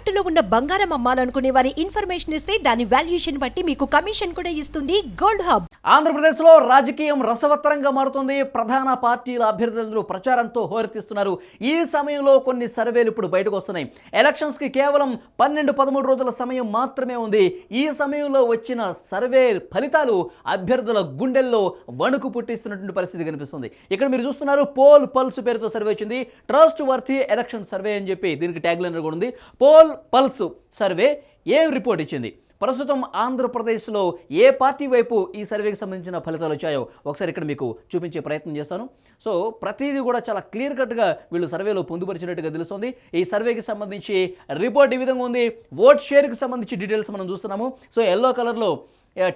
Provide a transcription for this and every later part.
తాకట్టులో ఉన్న బంగారం అమ్మాలనుకునే వారి ఇన్ఫర్మేషన్ ఇస్తే దాని వాల్యుయేషన్ బట్టి మీకు కమిషన్ కూడా ఇస్తుంది గోల్డ్ హబ్. ఆంధ్రప్రదేశ్లో రాజకీయం రసవత్తరంగా మారుతుంది. ప్రధాన పార్టీల అభ్యర్థులు ప్రచారంతో హోరెత్తిస్తున్నారు. ఈ సమయంలో కొన్ని సర్వేలు ఇప్పుడు బయటకు వస్తున్నాయి. ఎలక్షన్స్కి కేవలం పన్నెండు పదమూడు రోజుల సమయం మాత్రమే ఉంది. ఈ సమయంలో వచ్చిన సర్వే ఫలితాలు అభ్యర్థుల గుండెల్లో వణుకు పుట్టిస్తున్నటువంటి పరిస్థితి కనిపిస్తుంది. ఇక్కడ మీరు చూస్తున్నారు పోల్ పల్స్ పేరుతో సర్వే వచ్చింది. ట్రస్ట్ వర్తి ఎలక్షన్ సర్వే అని చెప్పి దీనికి ట్యాగ్ లైన్ కూడా ఉంది. పోల్ పల్స్ సర్వే ఏం రిపోర్ట్ ఇచ్చింది? ప్రస్తుతం ఆంధ్రప్రదేశ్లో ఏ పార్టీ వైపు ఈ సర్వేకి సంబంధించిన ఫలితాలు వచ్చాయో ఒకసారి ఇక్కడ మీకు చూపించే ప్రయత్నం చేస్తాను. సో ప్రతిదీ కూడా చాలా క్లియర్ కట్గా వీళ్ళు సర్వేలో పొందుపరిచినట్టుగా తెలుస్తుంది. ఈ సర్వేకి సంబంధించి రిపోర్ట్ ఈ విధంగా ఉంది? ఓట్ షేర్కి సంబంధించి డీటెయిల్స్ మనం చూస్తున్నాము. సో ఎల్లో కలర్లో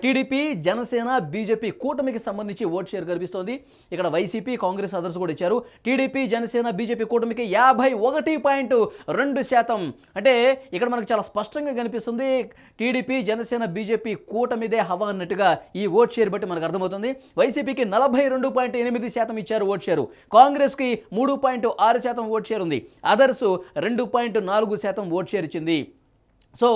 టీడీపీ జనసేన బీజేపీ కూటమికి సంబంధించి ఓట్ షేర్ కనిపిస్తోంది ఇక్కడ వైసీపీ కాంగ్రెస్ అదర్స్ కూడా ఇచ్చారు. టీడీపీ జనసేన బీజేపీ కూటమికి యాభై ఒకటి పాయింట్ రెండు శాతం. అంటే ఇక్కడ మనకు చాలా స్పష్టంగా కనిపిస్తుంది. టీడీపీ జనసేన బీజేపీ కూటమిదే హవా అన్నట్టుగా ఈ ఓట్ షేర్ బట్టి మనకు అర్థమవుతుంది. వైసీపీకి నలభై రెండు పాయింట్ ఎనిమిది శాతం ఇచ్చారు ఓట్ షేరు. కాంగ్రెస్కి మూడు పాయింట్ ఆరు శాతం ఓట్ షేర్ ఉంది. అదర్స్ రెండు పాయింట్ నాలుగు శాతం ఓట్ షేర్ ఇచ్చింది. సో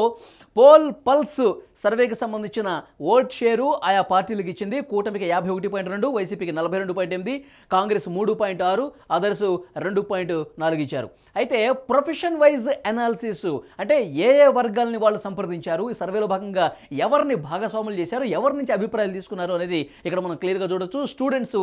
పోల్ పల్స్ సర్వేకి సంబంధించిన ఓట్ షేరు ఆయా పార్టీలకు ఇచ్చింది. కూటమికి యాభై ఒకటి పాయింట్ రెండు వైసీపీకి నలభై రెండు పాయింట్ ఎనిమిది కాంగ్రెస్ మూడు పాయింట్ ఆరు అదర్స్ రెండు పాయింట్ నాలుగు ఇచ్చారు. అయితే ప్రొఫెషన్ వైజ్ అనాలిసిస్ అంటే ఏ ఏ వర్గాలని వాళ్ళు సంప్రదించారు? ఈ సర్వేలో భాగంగా ఎవరిని భాగస్వాములు చేశారు? ఎవరి నుంచి అభిప్రాయాలు తీసుకున్నారు అనేది ఇక్కడ మనం క్లియర్గా చూడొచ్చు. స్టూడెంట్స్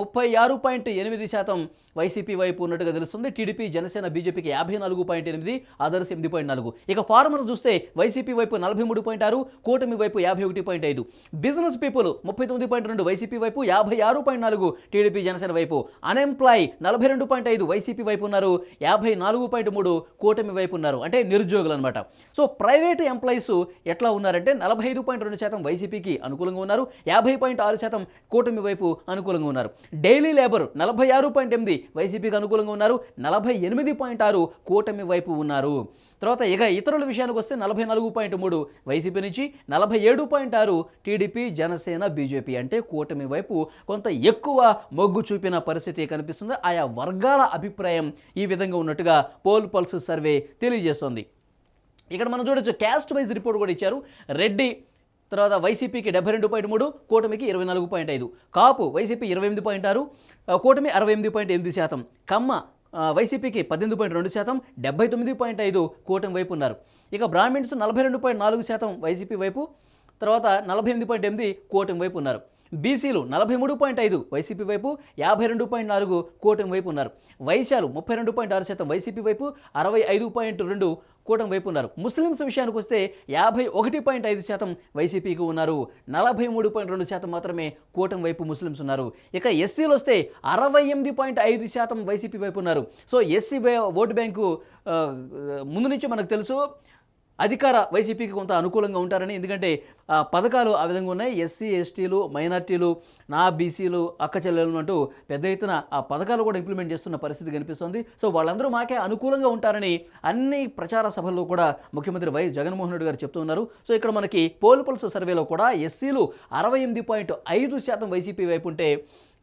ముప్పై ఆరు పాయింట్ ఎనిమిది శాతం వైసీపీ వైపు ఉన్నట్టుగా తెలుస్తుంది. టీడీపీ జనసేన బీజేపీకి యాభై నాలుగు పాయింట్ ఎనిమిది అదర్స్ ఎనిమిది పాయింట్ నాలుగు. ఇక ఫార్మర్స్ చూస్తే వైసీపీ వైపు నలభై మూడు పాయింట్ ఆరు కూటమి వైపు యాభై ఒకటి పాయింట్ ఐదు. బిజినెస్ పీపుల్ ముప్పై తొమ్మిది పాయింట్ రెండు వైసీపీ వైపు యాభై ఆరు పాయింట్ నాలుగు టీడీపీ జనసేన వైపు అన్ఎంప్లాయ్ నలభై రెండు పాయింట్ ఐదు వైసీపీ వైపు ఉన్నారు యాభై నాలుగు పాయింట్ మూడు కూటమి వైపు ఉన్నారు. అంటే నిరుద్యోగులు అనమాట సో ప్రైవేట్ ఎంప్లాయీస్ ఎట్లా ఉన్నారంటే నలభై ఐదు పాయింట్ రెండు శాతం వైసీపీకి అనుకూలంగా ఉన్నారు యాభై పాయింట్ ఆరు శాతం కూటమి వైపు అనుకూలంగా ఉన్నారు. డైలీ లేబర్ నలభై ఆరు పాయింట్ ఎనిమిది వైసీపీకి అనుకూలంగా ఉన్నారు నలభై ఎనిమిది పాయింట్ ఆరు కూటమి వైపు ఉన్నారు. తర్వాత ఇక ఇతరుల విషయానికి వస్తే నలభై నాలుగు పాయింట్ మూడు వైసీపీ నుంచి నలభై ఏడు పాయింట్ ఆరు టీడీపీ జనసేన బీజేపీ అంటే కూటమి వైపు కొంత ఎక్కువ మొగ్గు చూపిన పరిస్థితి కనిపిస్తుంది. ఆయా వర్గాల అభిప్రాయం ఈ విధంగా ఉన్నట్టుగా పోల్ పల్స్ సర్వే తెలియజేస్తోంది. ఇక్కడ మనం చూడొచ్చు క్యాస్ట్ వైజ్ రిపోర్ట్ కూడా ఇచ్చారు. రెడ్డి తర్వాత వైసీపీకి డెబ్బై రెండు పాయింట్ మూడు కూటమికి ఇరవై నాలుగు పాయింట్ ఐదు. కాపు వైసీపీ ఇరవై ఎనిమిది పాయింట్ ఆరు కూటమి అరవై ఎనిమిది పాయింట్ ఎనిమిది శాతం. కమ్మ వైసీపీకి పద్దెనిమిది పాయింట్ రెండు శాతం డెబ్బై తొమ్మిది పాయింట్ ఐదు కూటమి వైపు ఉన్నారు. ఇక బ్రాహ్మిన్స్ నలభై రెండు పాయింట్ నాలుగు శాతం వైసీపీ వైపు తర్వాత నలభై ఎనిమిది పాయింట్ ఎనిమిది కూటమి వైపు ఉన్నారు. బీసీలు నలభై మూడు పాయింట్ ఐదు వైసీపీ వైపు యాభై రెండు పాయింట్ నాలుగు కూటమి వైపు ఉన్నారు. వైశాలు ముప్పై రెండు పాయింట్ ఆరు శాతం వైసీపీ వైపు అరవై ఐదు పాయింట్ రెండు కూటమి వైపు ఉన్నారు. ముస్లిమ్స్ విషయానికి వస్తే యాభై ఒకటి పాయింట్ ఐదు శాతం వైసీపీకి ఉన్నారు. నలభై మూడు పాయింట్ రెండు శాతం మాత్రమే కూటమి వైపు ముస్లిమ్స్ ఉన్నారు. ఇక ఎస్సీలు వస్తే అరవై ఎనిమిది పాయింట్ ఐదు శాతం వైసీపీ వైపు ఉన్నారు. సో ఎస్సీ ఓటు బ్యాంకు ముందు నుంచి మనకు తెలుసు అధికార వైసీపీకి కొంత అనుకూలంగా ఉంటారని ఎందుకంటే ఆ పథకాలు ఆ విధంగా ఉన్నాయి. ఎస్సీ ఎస్టీలు మైనార్టీలు నా బీసీలు అక్క చెల్లెలు అంటూ పెద్ద ఎత్తున ఆ పథకాలు కూడా ఇంప్లిమెంట్ చేస్తున్న పరిస్థితి కనిపిస్తుంది. సో వాళ్ళందరూ మాకే అనుకూలంగా ఉంటారని అన్ని ప్రచార సభల్లో కూడా ముఖ్యమంత్రి వై జగన్మోహన్ రెడ్డి గారు చెప్తున్నారు సో ఇక్కడ మనకి పోల్ పల్స్ సర్వేలో కూడా ఎస్సీలు అరవై ఎనిమిది పాయింట్ ఐదు శాతం వైసీపీ వైపు ఉంటే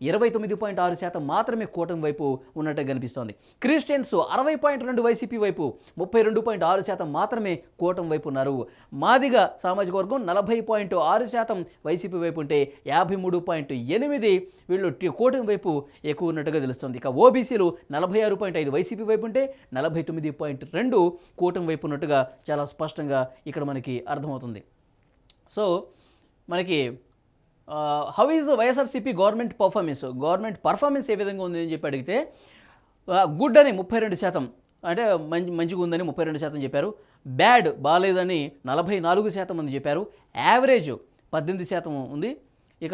ఇరవై తొమ్మిది పాయింట్ ఆరు శాతం మాత్రమే కూటమి వైపు ఉన్నట్టు కనిపిస్తోంది. క్రిస్టియన్స్ అరవై పాయింట్ రెండు వైసీపీ వైపు ముప్పై రెండు పాయింట్ ఆరు శాతం మాత్రమే కూటమి వైపు ఉన్నారు. మాదిగ సామాజిక వర్గం నలభై పాయింట్ ఆరు శాతం వైసీపీ వైపు ఉంటే యాభై మూడు పాయింట్ ఎనిమిది వీళ్ళు కూటమి వైపు ఎక్కువ ఉన్నట్టుగా తెలుస్తుంది. ఇక ఓబీసీలు నలభై ఆరు పాయింట్ ఐదు వైసీపీ వైపు ఉంటే నలభై తొమ్మిది పాయింట్ రెండు కూటమి వైపు ఉన్నట్టుగా చాలా స్పష్టంగా ఇక్కడ మనకి అర్థమవుతుంది. సో మనకి how is YSRCP government performance government performance ఏ విధంగా ఉంది అని చెప్పి అడిగితే గుడ్ అని ముప్పై రెండు శాతం. అంటే మంచి మంచిగా ఉందని ముప్పై రెండు శాతం చెప్పారు. బ్యాడ్ బాగాలేదని నలభై నాలుగు శాతం మంది చెప్పారు. యావరేజ్ పద్దెనిమిది శాతం ఉంది. ఇక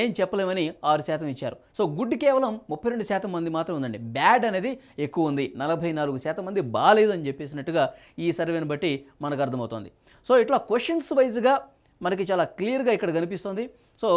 ఏం చెప్పలేమని ఆరు శాతం ఇచ్చారు. సో గుడ్ కేవలం ముప్పై రెండు శాతం మంది మాత్రం ఉందండి. బ్యాడ్ అనేది ఎక్కువ ఉంది. నలభై నాలుగు శాతం మంది బాగాలేదని చెప్పేసినట్టుగా ఈ సర్వేని బట్టి మనకు అర్థమవుతుంది. సో ఇట్లా క్వశ్చన్స్ వైజ్గా మనకి చాలా క్లియర్గా ఇక్కడ కనిపిస్తుంది. So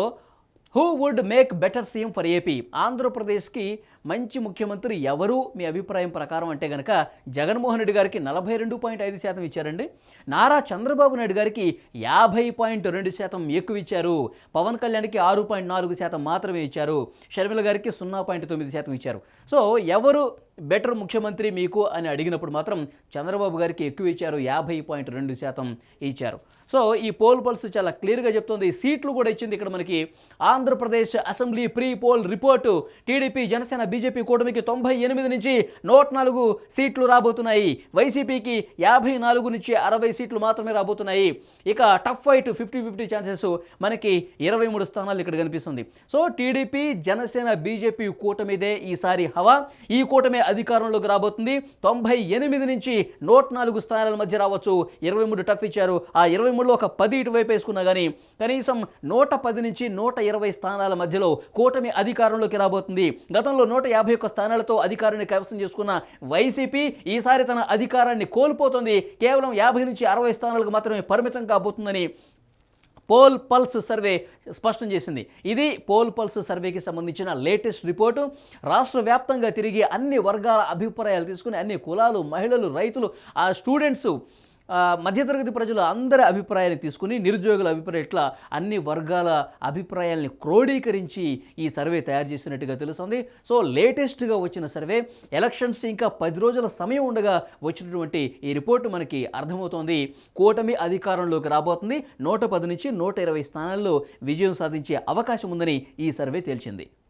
who would make better CM for AP ఆంధ్రప్రదేశ్కి మంచి ముఖ్యమంత్రి ఎవరు మీ అభిప్రాయం ప్రకారం అంటే కనుక జగన్మోహన్ రెడ్డి గారికి నలభై రెండు పాయింట్ ఐదు శాతం ఇచ్చారండి. నారా చంద్రబాబు నాయుడు గారికి యాభై పాయింట్ రెండు శాతం ఎక్కువ ఇచ్చారు. పవన్ కళ్యాణ్కి ఆరు పాయింట్ నాలుగు శాతం మాత్రమే ఇచ్చారు. షర్మిల గారికి సున్నా పాయింట్ తొమ్మిది శాతం ఇచ్చారు. సో ఎవరు బెటర్ ముఖ్యమంత్రి మీకు అని అడిగినప్పుడు మాత్రం చంద్రబాబు గారికి ఎక్కువ ఇచ్చారు యాభై పాయింట్ రెండు శాతం ఇచ్చారు. సో ఈ పోల్ పల్స్ చాలా క్లియర్గా చెప్తుంది. సీట్లు కూడా ఇచ్చింది ఇక్కడ మనకి Andhra Pradesh assembly pre poll report. TDP Janasena BJP కూటమికి తొంభై ఎనిమిది నుంచి నూట నాలుగు సీట్లు రాబోతున్నాయి. వైసీపీకి యాభై నాలుగు నుంచి అరవై సీట్లు మాత్రమే రాబోతున్నాయి. ఇక tough fight fifty fifty chances మనకి ఇరవై మూడు స్థానాలు ఇక్కడ కనిపిస్తుంది. సో టీడీపీ జనసేన బీజేపీ కూటమిదే ఈసారి హవా. ఈ కూటమి అధికారంలోకి రాబోతుంది. తొంభై ఎనిమిది నుంచి నూట నాలుగు స్థానాల మధ్య రావచ్చు. ఇరవై మూడు టఫ్ ఇచ్చారు. ఆ ఇరవై మూడులో ఒక పది ఇటువైపు వేసుకున్నా కానీ కనీసం నూట పది నుంచి నూట ఇరవై స్థానాల మధ్యలో కూటమి అధికారంలోకి రాబోతుంది. గతంలో నూట యాభై ఒక్క స్థానాలతో అధికారాన్ని కైవసం చేసుకున్న వైసీపీ ఈసారి తన అధికారాన్ని కోల్పోతుంది. కేవలం యాభై నుంచి అరవై స్థానాలకు మాత్రమే పరిమితం కాబోతుందని పోల్ పల్స్ సర్వే స్పష్టం చేసింది. ఇది పోల్ పల్స్ సర్వేకి సంబంధించిన లేటెస్ట్ రిపోర్టు. రాష్ట్ర వ్యాప్తంగా తిరిగి అన్ని వర్గాల అభిప్రాయాలు తీసుకుని అన్ని కులాలు మహిళలు రైతులు ఆ స్టూడెంట్స్ మధ్యతరగతి ప్రజలు అందరి అభిప్రాయాన్ని తీసుకుని నిరుద్యోగుల అభిప్రాయం ఇట్లా అన్ని వర్గాల అభిప్రాయాల్ని క్రోడీకరించి ఈ సర్వే తయారు చేసినట్టుగా తెలుస్తుంది. సో లేటెస్ట్గా వచ్చిన సర్వే ఎలక్షన్స్ ఇంకా పది రోజుల సమయం ఉండగా వచ్చినటువంటి ఈ రిపోర్టు మనకి అర్థమవుతోంది. కూటమి అధికారంలోకి రాబోతుంది. నూట పది నుంచి నూట ఇరవై స్థానాల్లో విజయం సాధించే అవకాశం ఉందని ఈ సర్వే తేల్చింది.